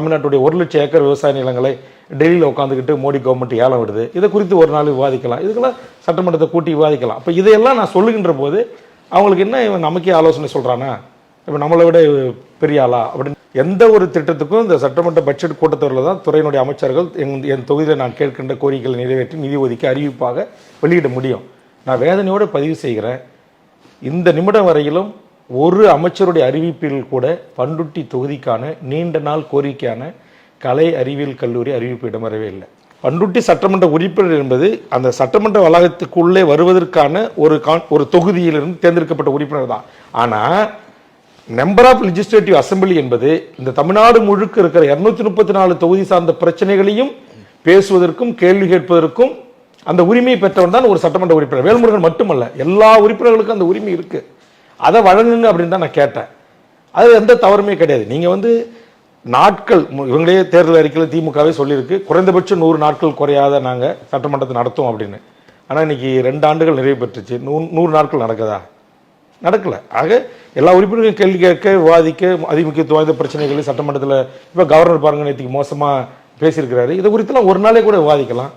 தமிழ்நாட்டுடைய ஒரு லட்சம் ஏக்கர் விவசாய நிலங்களை டெல்லியில் உட்காந்துக்கிட்டு மோடி கவர்மெண்ட் ஏலம் விடுது. இதை குறித்து ஒரு நாள் விவாதிக்கலாம். இதுக்கெல்லாம் சட்டமன்றத்தை கூட்டி விவாதிக்கலாம். அப்போ இதையெல்லாம் நான் சொல்லுகின்ற போது அவங்களுக்கு என்ன இவன் நமக்கே ஆலோசனை சொல்கிறானா இப்போ நம்மளை விட பெரிய ஆளா? அப்படின்னு எந்த ஒரு திட்டத்துக்கும் இந்த சட்டமன்ற பட்ஜெட் கூட்டத்தொடரில் தான் துறையினுடைய அமைச்சர்கள் என் என் தொகுதியில் நான் கேட்கின்ற கோரிக்கைகளை நிறைவேற்றி நிதி ஒதுக்கி அறிவிப்பாக வெளியிட முடியும். நான் வேதனையோடு பதிவு செய்கிறேன். இந்த நிமிடம் வரையிலும் ஒரு அமைச்சருடைய அறிவிப்பில் கூட பண்டுட்டி தொகுதிக்கான நீண்ட நாள் கோரிக்கையான கலை அறிவியல் கல்லூரி அறிவிப்பு இடம்பெறவே இல்லை. பண்டுட்டி சட்டமன்ற உறுப்பினர் என்பது அந்த சட்டமன்ற வளாகத்துக்குள்ளே வருவதற்கான ஒரு கான் ஒரு தொகுதியிலிருந்து தேர்ந்தெடுக்கப்பட்ட உறுப்பினர் தான். ஆனால் மெம்பர் ஆஃப் லெஜிஸ்லேட்டிவ் அசெம்பிளி என்பது இந்த தமிழ்நாடு முழுக்க இருக்கிற இரநூத்தி முப்பத்தி நாலு தொகுதி சார்ந்த பிரச்சனைகளையும் பேசுவதற்கும் கேள்வி கேட்பதற்கும் அந்த உரிமையை பெற்றவன் தான் ஒரு சட்டமன்ற உறுப்பினர். வேல்முருகன் மட்டுமல்ல எல்லா உறுப்பினர்களுக்கும் அந்த உரிமை இருக்குது அதை வழங்குங்க அப்படின்னு தான் நான் கேட்டேன். அது எந்த தவறுமே கிடையாது. நீங்கள் வந்து நாட்கள் இவங்களே தேர்தல் அறிக்கையில் திமுகவே சொல்லியிருக்கு. குறைந்தபட்சம் நூறு நாட்கள் குறையாத நாங்கள் சட்டமன்றத்தை நடத்துவோம் அப்படின்னு. ஆனால் இன்னைக்கு ரெண்டு ஆண்டுகள் நிறைவு பெற்றுச்சு. நூ- நூறு நாட்கள் நடக்குதா? நடக்கலை. ஆக எல்லா உறுப்பினர்களும் கேள்வி கேட்க விவாதிக்க அதிமுக்கியத்துவம் வாய்ந்த பிரச்சனைகள் சட்டமன்றத்தில் இப்போ கவர்னர் பாருங்க நேற்றுக்கு மோசமாக பேசியிருக்கிறாரு. இதை குறித்தெல்லாம் ஒரு நாளே கூட விவாதிக்கலாம்.